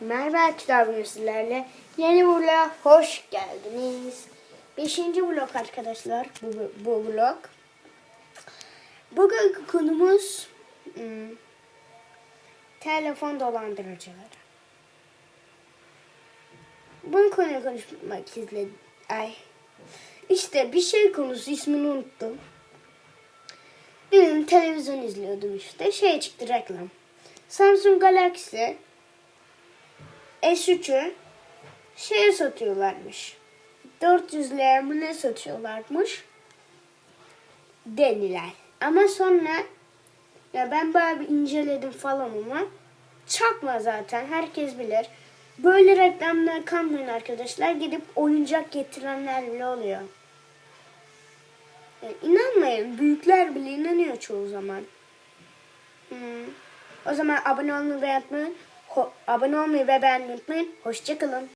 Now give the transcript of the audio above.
Merhaba arkadaşlar bugün yeni vloga hoş geldiniz. Beşinci vlog arkadaşlar bu, bu, vlog. Bugünkü konumuz hmm, telefon dolandırıcıları. Bu konuyu konuşmak izledim. Ay. İşte bir şey konusu ismini unuttum. Bir televizyon izliyordum işte. Şey çıktı reklam. Samsung Galaxy S3'ü şeye satıyorlarmış. 400 liraya mı ne satıyorlarmış? Deniler. Ama sonra ya ben bayağı bir inceledim falan ama çakma zaten herkes bilir. Böyle reklamlar kanmayın arkadaşlar. Gidip oyuncak getirenler bile oluyor. Ya inanmayın. Büyükler bile inanıyor çoğu zaman. Hmm. O zaman abone olmayı ve ho- abone olmayı ve beğenmeyi unutmayın. Hoşçakalın.